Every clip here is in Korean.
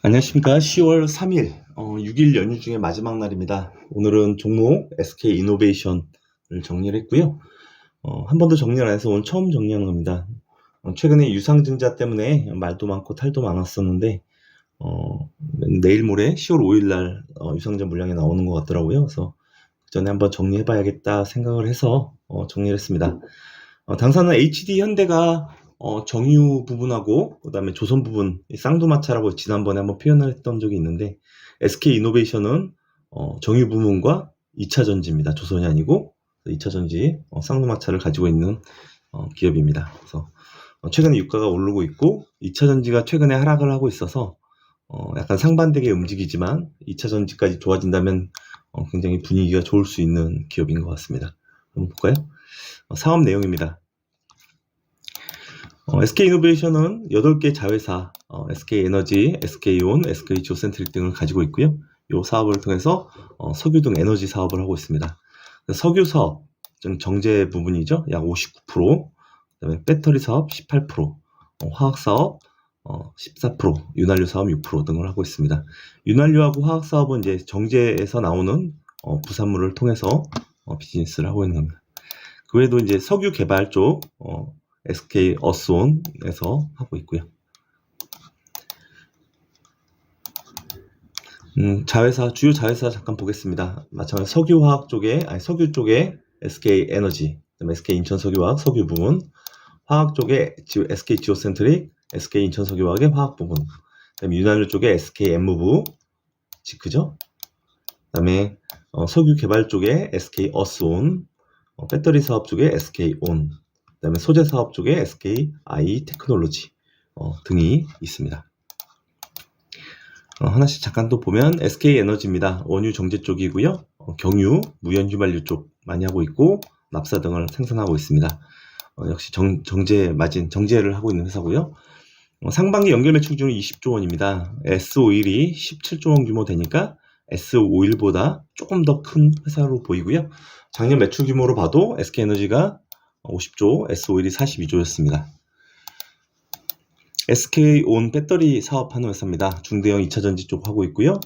안녕하십니까. 10월 3일, 어, 6일 연휴 중에 마지막 날입니다. 오늘은 종목 SK 이노베이션을 정리를 했고요. 어, 한 번도 정리를 안 해서 오늘 처음 정리하는 겁니다. 어, 최근에 유상증자 때문에 말도 많고 탈도 많았었는데, 어, 내일 모레 10월 5일 날 어, 유상증자 물량이 나오는 것 같더라고요. 그래서 그 전에 한번 정리해봐야겠다 생각을 해서 어, 정리를 했습니다. 어, 당사는 HD 현대가 어, 정유 부분하고 그다음에 조선 부분 이 쌍두마차라고 지난번에 한번 표현을 했던 적이 있는데 SK 이노베이션은 어, 정유 부분과 2차 전지입니다. 조선이 아니고 2차 전지 어, 쌍두마차를 가지고 있는 어, 기업입니다. 그래서 어, 최근에 유가가 오르고 있고 2차 전지가 최근에 하락을 하고 있어서 어, 약간 상반되게 움직이지만 2차 전지까지 좋아진다면 어, 굉장히 분위기가 좋을 수 있는 기업인 것 같습니다. 한번 볼까요? 어, 사업 내용입니다. 어, SK이노베이션은 8개 자회사, 어, SK에너지, SK온, SK지오센트릭 등을 가지고 있고요. 이 사업을 통해서 어, 석유 등 에너지 사업을 하고 있습니다. 석유 사업, 좀 정제 부분이죠. 약 59%, 그다음에 배터리 사업 18%, 어, 화학 사업 어, 14%, 윤활유 사업 6% 등을 하고 있습니다. 윤활유하고 화학 사업은 이제 정제에서 나오는 어, 부산물을 통해서 어, 비즈니스를 하고 있는 겁니다. 그 외에도 이제 석유 개발 쪽 어, SK 어스온에서 하고 있고요. 음, 자회사 주요 자회사 잠깐 보겠습니다. 마찬가지 석유화학 쪽에 아니 석유 쪽에 SK 에너지, SK 인천 석유화학 석유 부분, 화학 쪽에 지- SK 지오센트릭, SK 인천 석유화학의 화학 부분, 그다음에 윤활유 쪽에 SK 엠무부 지크죠. 그다음에 어, 석유 개발 쪽에 SK 어스온, 어, 배터리 사업 쪽에 SK 온, 그다음에 소재 사업 쪽에 SK I 테크놀로지 어, 등이 있습니다. 어, 하나씩 잠깐 또 보면 SK 에너지입니다. 원유 정제 쪽이고요. 어, 경유, 무연 휘발유 쪽 많이 하고 있고 납사 등을 생산하고 있습니다. 어, 역시 정, 정제 마진 정제를 하고 있는 회사고요. 어, 상반기 연결 매출 기준은 20조 원입니다. S51이 17조 원 규모 되니까 S51보다 조금 더 큰 회사로 보이고요. 작년 매출 규모로 봐도 SK에너지가 50조, S51이 42조였습니다. SK온 배터리 사업하는 회사입니다. 중대형 2차 전지 쪽 하고 있고요.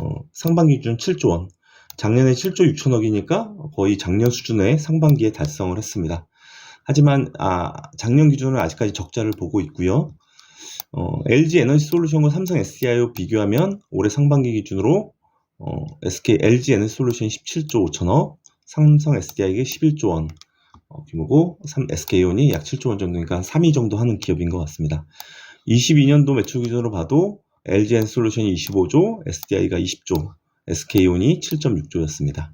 어, 상반기 기준 7조 원. 작년에 7조 6천억이니까 거의 작년 수준의 상반기에 달성을 했습니다. 하지만 아, 작년 기준은 아직까지 적자를 보고 있고요. 어, LG 에너지 솔루션과 삼성 SDI와 비교하면 올해 상반기 기준으로 어, SK LG 에너지 솔루션이 17조 5천억, 삼성 SDI가 11조 원 어, 규모고 SK온이 약 7조 원 정도니까 3위 정도 하는 기업인 것 같습니다. 22년도 매출 기준으로 봐도 LG 솔루션이 25조, SDI가 20조, SK온이 7.6조였습니다.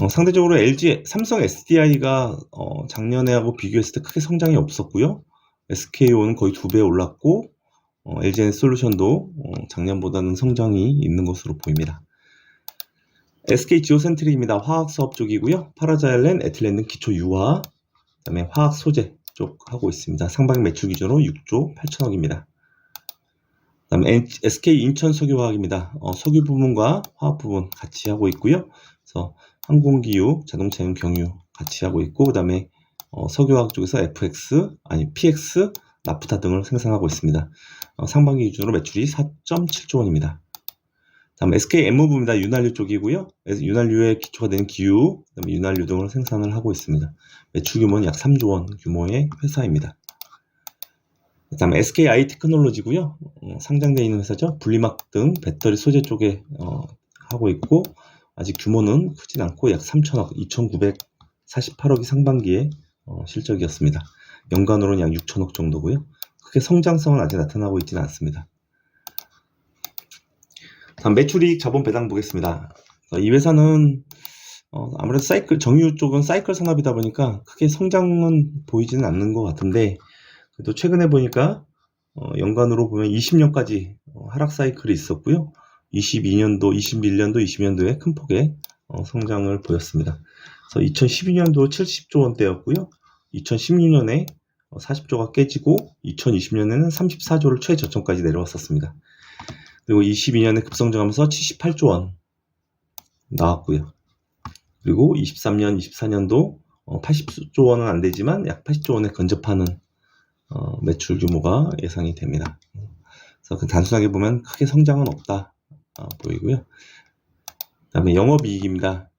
어, 상대적으로 LG, 삼성 SDI가 어, 작년에하고 비교했을 때 크게 성장이 없었고요. SK온은 거의 두 배 올랐고 어, LG 솔루션도 어, 작년보다는 성장이 있는 것으로 보입니다. SK 지오센트릭입니다. 화학 사업 쪽이고요. 파라자일렌, 에틸렌 등 기초 유화, 그다음에 화학 소재 쪽 하고 있습니다. 상반기 매출 기준으로 6조 8천억입니다. 그다음에 SK 인천 석유화학입니다. 어, 석유 부분과 화학 부분 같이 하고 있고요. 그래서 항공기유, 자동차용 경유 같이 하고 있고, 그다음에 어, 석유화학 쪽에서 FX 아니 PX, 나프타 등을 생산하고 있습니다. 어, 상반기 기준으로 매출이 4.7조 원입니다. 다음 SK 엠무부입니다. 윤활유 쪽이고요. 윤활유의 기초가 되는 기유, 그다음에 윤활유 등을 생산을 하고 있습니다. 매출 규모는 약 3조 원 규모의 회사입니다. 그다음 SK I 테크놀로지고요. 어, 상장되어 있는 회사죠. 분리막 등 배터리 소재 쪽에 어, 하고 있고 아직 규모는 크진 않고 약 3천억, 2,948억이 상반기에 어, 실적이었습니다. 연간으로는 약 6천억 정도고요. 크게 성장성은 아직 나타나고 있지는 않습니다. 매출이익 자본 배당 보겠습니다. 어, 이 회사는 어, 아무래도 사이클 정유 쪽은 사이클 산업이다 보니까 크게 성장은 보이지는 않는 것 같은데 그래도 최근에 보니까 어, 연간으로 보면 20년까지 어, 하락 사이클이 있었고요. 22년도, 21년도, 20년도에 큰 폭의 어, 성장을 보였습니다. 그래서 2012년도 70조 원대였고요. 2016년에 40조가 깨지고 2020년에는 34조를 최저점까지 내려왔었습니다. 그리고 22년에 급성장하면서 78조 원 나왔고요. 그리고 23년, 24년도 80조 원은 안 되지만 약 80조 원에 근접하는 어, 매출 규모가 예상이 됩니다. 그래서 그 단순하게 보면 크게 성장은 없다 어, 보이고요. 그다음에 영업이익입니다.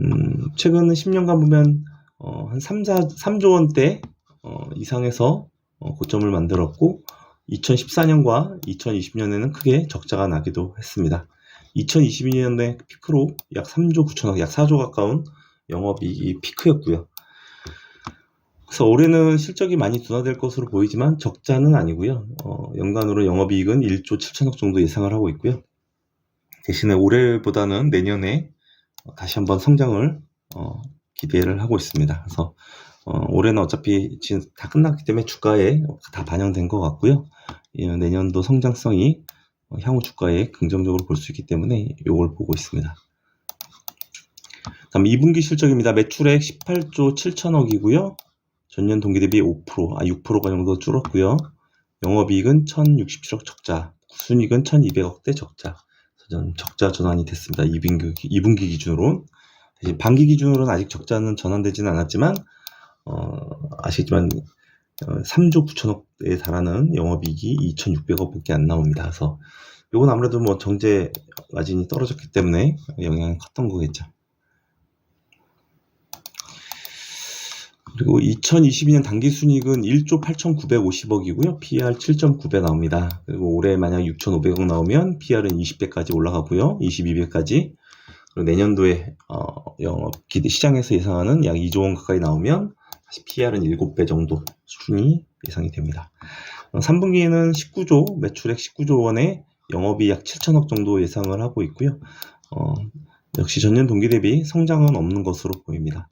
음, 최근 10년간 보면 어, 한 3, 4, 3조 원대 어, 이상에서 어, 고점을 만들었고 2014년과 2020년에는 크게 적자가 나기도 했습니다. 2022년에 피크로 약 3조 9천억, 약 4조 가까운 영업이익이 피크였고요. 그래서 올해는 실적이 많이 둔화될 것으로 보이지만 적자는 아니고요. 어, 연간으로 영업이익은 1조 7천억 정도 예상을 하고 있고요. 대신에 올해보다는 내년에 다시 한번 성장을 어, 기대를 하고 있습니다. 그래서 어, 올해는 어차피 지금 다 끝났기 때문에 주가에 다 반영된 것 같고요. 예, 내년도 성장성이 어, 향후 주가에 긍정적으로 볼 수 있기 때문에 이걸 보고 있습니다. 다음 2분기 실적입니다. 매출액 18조 7천억이고요. 전년 동기 대비 5%, 아 6%가 정도 줄었고요. 영업이익은 1,067억 적자, 순이익은 1,200억대 적자. 전 적자 전환이 됐습니다. 2분기, 2분기 기준으로. 대신 반기 기준으로는 아직 적자는 전환되지는 않았지만 어, 아시겠지만 어, 3조 9천억에 달하는 영업이익이 2,600억밖에 안 나옵니다. 그래서 이건 아무래도 뭐 정제 마진이 떨어졌기 때문에 영향이 컸던 거겠죠. 그리고 2022년 당기 순이익은 1조 8,950억이고요. PR 7.9배 나옵니다. 그리고 올해 만약 6,500억 나오면 PR은 20배까지 올라가고요. 22배까지. 그리고 내년도에 어, 영업 기대 시장에서 예상하는 약 2조 원 가까이 나오면 PR은 7배 정도 수준이 예상이 됩니다. 어, 3분기에는 19조 매출액 19조 원에 영업이 약 7천억 정도 예상을 하고 있고요. 어, 역시 전년 동기 대비 성장은 없는 것으로 보입니다.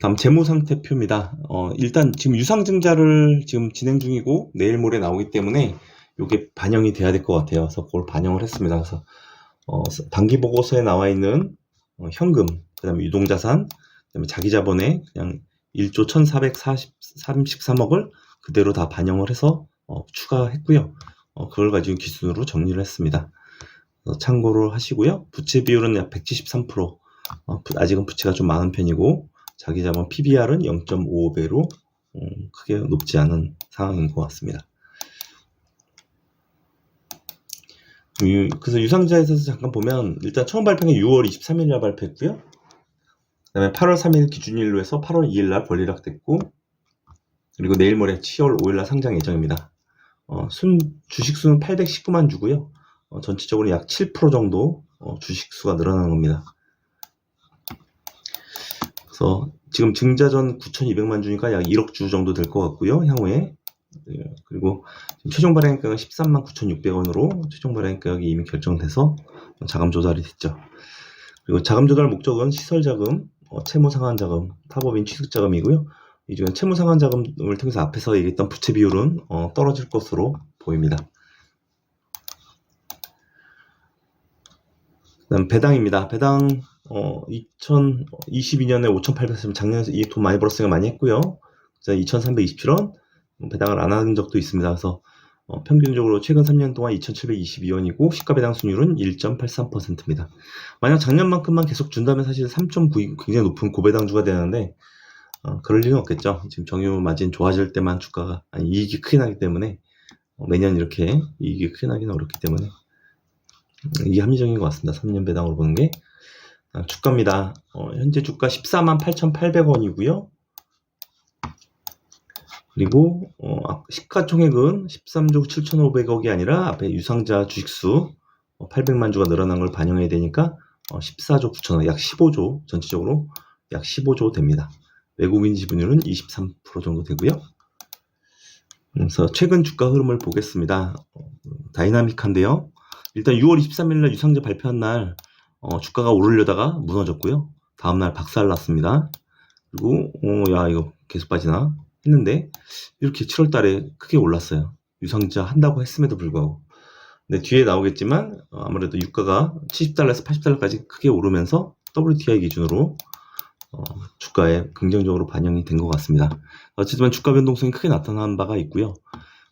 다음 재무 상태표입니다. 어, 일단 지금 유상증자를 지금 진행 중이고 내일 모레 나오기 때문에 이게 반영이 돼야 될 것 같아요. 그래서 그걸 반영을 했습니다. 그래서 어, 단기 보고서에 나와 있는 어, 현금, 그 다음에 유동자산, 그 다음에 자기자본에 그냥 1조 1,433억을 그대로 다 반영을 해서 어, 추가했고요. 어, 그걸 가지고 기준으로 정리를 했습니다. 참고를 하시고요. 부채 비율은 약 173%. 어, 부- 아직은 부채가 좀 많은 편이고 자기 자본 PBR은 0.55배로 음, 크게 높지 않은 상황인 것 같습니다. 유- 그래서 유상자에서 잠깐 보면 일단 처음 발표는 6월 23일 날 발표했고요. 그다음에 8월 3일 기준일로 해서 8월 2일 날 권리락됐고 그리고 내일 모레 10월 5일 날 상장 예정입니다. 어, 순 주식 수는 819만 주고요. 어, 전체적으로 약 7% 정도 어, 주식 수가 늘어나는 겁니다. 그래서 지금 증자전 9,200만 주니까 약 1억 주 정도 될 것 같고요. 향후에 예, 그리고 지금 최종 발행가가 13만 9,600원으로 최종 발행 가격이 이미 결정돼서 자금 조달이 됐죠. 그리고 자금 조달 목적은 시설 자금, 어, 채무 상환 자금, 타법인 취득 자금이고요. 이 중에 채무 상환 자금을 통해서 앞에서 얘기했던 부채 비율은 어, 떨어질 것으로 보입니다. 그다음 배당입니다. 배당 어, 2022년에 5,800원 작년에 이돈 많이 벌었으니까 많이 했고요. 그래서 2,327원 배당을 안한 적도 있습니다. 그래서 어, 평균적으로 최근 3년 동안 2,722원이고 시가 배당 순율은 1.83%입니다. 만약 작년만큼만 계속 준다면 사실 3.9이 굉장히 높은 고배당주가 되는데 어, 그럴 리는 없겠죠. 지금 정유 마진 좋아질 때만 주가가 아니 이익이 크게 나기 때문에 어, 매년 이렇게 이익이 크게 나기는 어렵기 때문에 음, 이게 합리적인 것 같습니다. 3년 배당으로 보는 게 아, 주가입니다. 어, 현재 주가 14만 8,800원이고요. 그리고 어, 아, 시가총액은 13조 7,500억이 아니라 앞에 유상자 주식수 어, 800만 주가 늘어난 걸 반영해야 되니까 어, 14조 9천억, 약 15조 전체적으로 약 15조 됩니다. 외국인 지분율은 23% 정도 되고요. 그래서 최근 주가 흐름을 보겠습니다. 어, 다이나믹한데요. 일단 6월 23일 날 유상자 발표한 날 어, 주가가 오르려다가 무너졌고요. 다음날 박살났습니다. 그리고 어, 야 이거 계속 빠지나 했는데 이렇게 7월 달에 크게 올랐어요. 유상자 한다고 했음에도 불구하고. 근데 뒤에 나오겠지만 어, 아무래도 유가가 70달러에서 80달러까지 크게 오르면서 WTI 기준으로 어, 주가에 긍정적으로 반영이 된 것 같습니다. 어쨌든 주가 변동성이 크게 나타난 바가 있고요.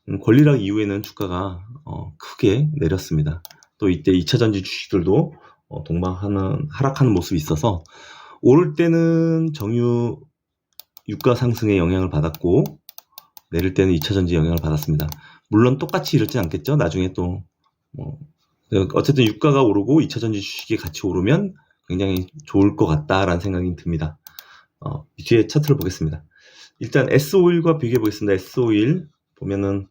음, 권리락 이후에는 주가가 어, 크게 내렸습니다. 또 이때 2차 전지 주식들도 어, 동방하는 하락하는 모습이 있어서 오를 때는 정유 유가 상승에 영향을 받았고 내릴 때는 2차 전지 영향을 받았습니다. 물론 똑같이 이렇진 않겠죠. 나중에 또 뭐, 어쨌든 유가가 오르고 2차 전지 주식이 같이 오르면 굉장히 좋을 것 같다라는 생각이 듭니다. 어, 뒤에 차트를 보겠습니다. 일단 S51과 비교해 보겠습니다. S51 보면은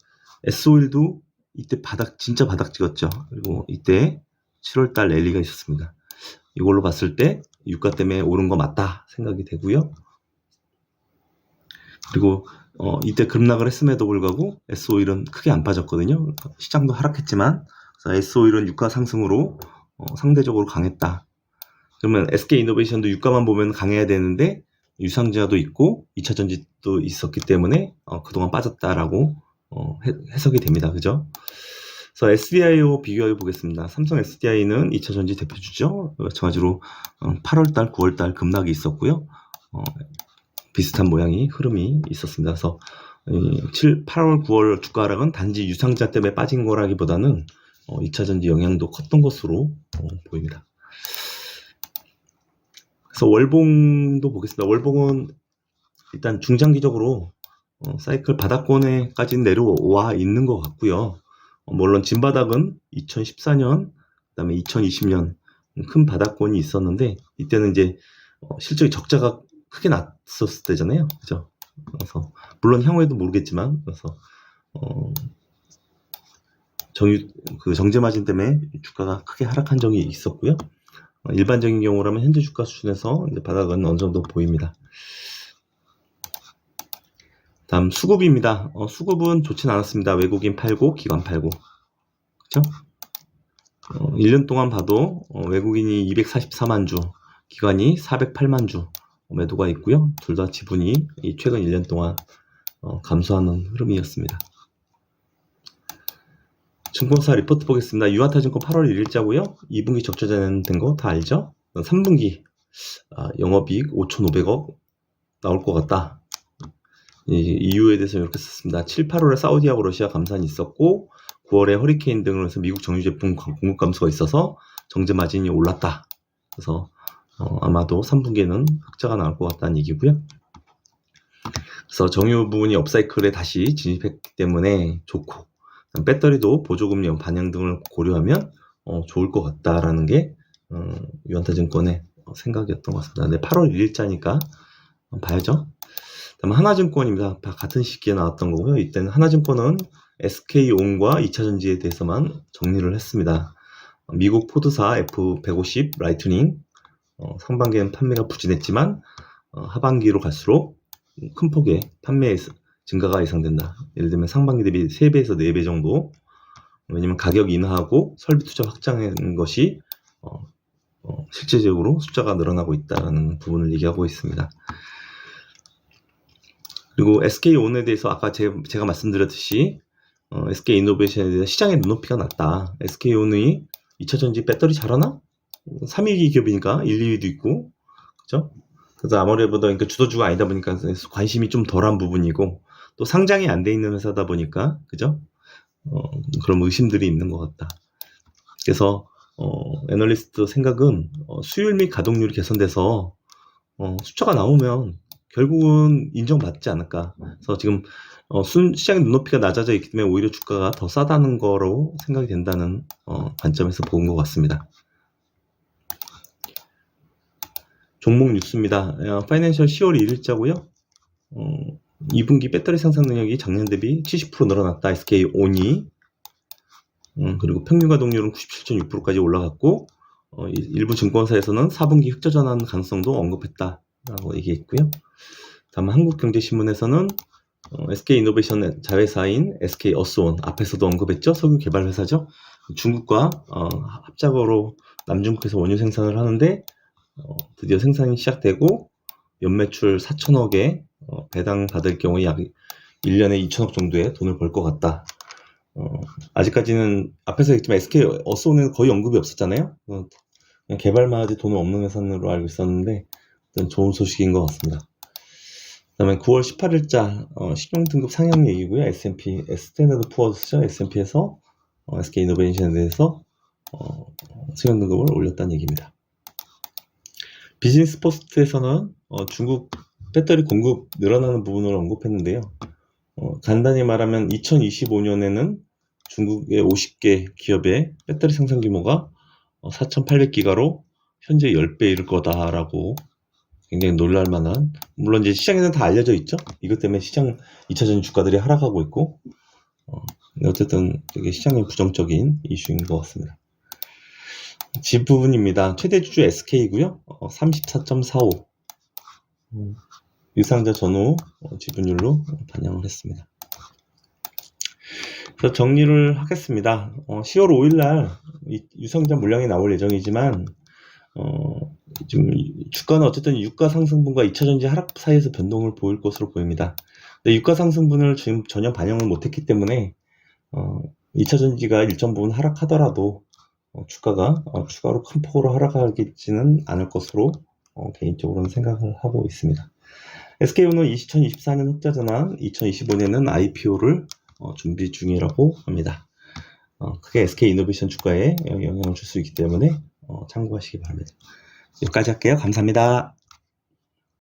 S51도 이때 바닥 진짜 바닥 찍었죠. 그리고 이때 7월 달 랠리가 있었습니다. 이걸로 봤을 때 유가 때문에 오른 거 맞다 생각이 되고요. 그리고 어, 이때 급락을 했음에도 불구하고 S51은 크게 안 빠졌거든요. 시장도 하락했지만 그래서 S51은 유가 상승으로 어, 상대적으로 강했다. 그러면 SK 이노베이션도 유가만 보면 강해야 되는데 유상자도 있고 2차 전지도 있었기 때문에 어, 그동안 빠졌다라고 어, 해, 해석이 됩니다. 그죠? 그래서 SDI와 비교해 보겠습니다. 삼성 SDI는 2차 전지 대표주죠. 마찬가지로 8월달, 9월달 급락이 있었고요. 어, 비슷한 모양이 흐름이 있었습니다. 그래서 7, 8월, 9월 주가 하락은 단지 유상자 때문에 빠진 거라기보다는 2차 전지 영향도 컸던 것으로 어, 보입니다. 그래서 월봉도 보겠습니다. 월봉은 일단 중장기적으로 어, 사이클 바닥권에까지 내려와 있는 것 같고요. 어, 물론 진바닥은 2014년, 그다음에 2020년 큰 바닥권이 있었는데 이때는 이제 어, 실적이 적자가 크게 났었을 때잖아요, 그죠? 그래서 물론 향후에도 모르겠지만 그래서 어, 정유 그 정제 마진 때문에 주가가 크게 하락한 적이 있었고요. 어, 일반적인 경우라면 현재 주가 수준에서 바닥은 어느 정도 보입니다. 다음 수급입니다. 어, 수급은 좋진 않았습니다. 외국인 팔고 기관 팔고 그렇죠? 어, 1년 동안 봐도 어, 외국인이 244만 주, 기관이 408만 주 매도가 있고요. 둘 다 지분이 최근 1년 동안 어, 감소하는 흐름이었습니다. 증권사 리포트 보겠습니다. 유아타증권 8월 1일자고요. 2분기 적자된 거 다 알죠? 3분기 아, 영업이익 5,500억 나올 것 같다. 이 이유에 대해서 이렇게 썼습니다. 7, 8월에 사우디하고 러시아 감산이 있었고 9월에 허리케인 등으로 해서 미국 정유 제품 공급 감소가 있어서 정제 마진이 올랐다. 그래서 어, 아마도 3분기에는 흑자가 나올 것 같다는 얘기고요. 그래서 정유 부분이 업사이클에 다시 진입했기 때문에 좋고 배터리도 보조금리 반영 등을 고려하면 어, 좋을 것 같다라는 게 어, 유한타증권의 생각이었던 것 같습니다. 근데 8월 1일자니까 봐야죠. 다음 하나증권입니다. 같은 시기에 나왔던 거고요. 이때는 하나증권은 SK온과 2차전지에 대해서만 정리를 했습니다. 미국 포드사 F150 라이트닝 어, 상반기에는 판매가 부진했지만 어, 하반기로 갈수록 큰 폭의 판매 증가가 예상된다. 예를 들면 상반기 대비 3배에서 4배 정도 왜냐면 가격 인하하고 설비 투자 확장한 것이 어, 어, 실제적으로 숫자가 늘어나고 있다는 부분을 얘기하고 있습니다. 그리고 SK온에 대해서 아까 제, 가 말씀드렸듯이 어, SK이노베이션에 대해서 시장의 눈높이가 낮다. SK온이 2차전지 배터리 잘하나? 3위 기업이니까 1, 2위도 있고 그죠? 그래서 아무래도 그러니까 주도주가 아니다 보니까 관심이 좀 덜한 부분이고 또 상장이 안 돼 있는 회사다 보니까 그죠? 어, 그런 의심들이 있는 것 같다. 그래서 어, 애널리스트 생각은 어, 수율 및 가동률이 개선돼서 어, 숫자가 나오면 결국은 인정받지 않을까. 그래서 지금 어, 순, 시장의 눈높이가 낮아져 있기 때문에 오히려 주가가 더 싸다는 거로 생각이 된다는 어, 관점에서 본 것 같습니다. 종목 뉴스입니다. 어, 파이낸셜 10월 1일자고요. 어, 2분기 배터리 생산 능력이 작년 대비 70% 늘어났다. SK 온이 음, 그리고 평균 가동률은 97.6%까지 올라갔고 어, 일부 증권사에서는 4분기 흑자 전환 가능성도 언급했다라고 얘기했고요. 다만 한국경제신문에서는 어, SK 이노베이션 자회사인 SK 어스온 앞에서도 언급했죠. 석유 개발 회사죠. 중국과 어, 합작으로 남중국에서 원유 생산을 하는데 어, 드디어 생산이 시작되고 연매출 4천억에 어, 배당 받을 경우에 약 1년에 2천억 정도의 돈을 벌 것 같다. 어, 아직까지는 앞에서 얘기했지만 SK 어스온에는 거의 언급이 없었잖아요. 어, 개발만 하지 돈은 없는 회사로 알고 있었는데 일단 좋은 소식인 것 같습니다. 그다음에 9월 18일자 어, 신용 등급 상향 얘기고요. S&P 스탠다드 푸어스죠. S&P에서 어, SK 이노베이션에 대해서 어, 수용 등급을 올렸다는 얘기입니다. 비즈니스 포스트에서는 어, 중국 배터리 공급 늘어나는 부분을 언급했는데요. 어, 간단히 말하면 2025년에는 중국의 50개 기업의 배터리 생산 규모가 4,800기가로 현재 10배 이를 거다라고 굉장히 놀랄만한 물론 이제 시장에는 다 알려져 있죠. 이것 때문에 시장 2차전 주가들이 하락하고 있고 어, 어쨌든 되게 시장에 부정적인 이슈인 것 같습니다. 집 부분입니다. 최대 주주 SK고요. 34.45 음, 유상자 전후 어, 지분율로 반영을 했습니다. 그래서 정리를 하겠습니다. 어, 10월 5일 날 유상자 물량이 나올 예정이지만 어, 지금 주가는 어쨌든 유가 상승분과 2차전지 하락 사이에서 변동을 보일 것으로 보입니다. 근데 유가 상승분을 지금 전혀 반영을 못했기 때문에 어, 2차전지가 일정 부분 하락하더라도 어, 주가가 어, 추가로 큰 폭으로 하락하지는 않을 것으로 어, 개인적으로는 생각을 하고 있습니다. SK오는 2024년 흑자 전환, 2025년에는 IPO를 어, 준비 중이라고 합니다. 어, 크게 SK 이노베이션 주가에 영향을 줄 수 있기 때문에 어, 참고하시기 바랍니다. 여기까지 할게요. 감사합니다.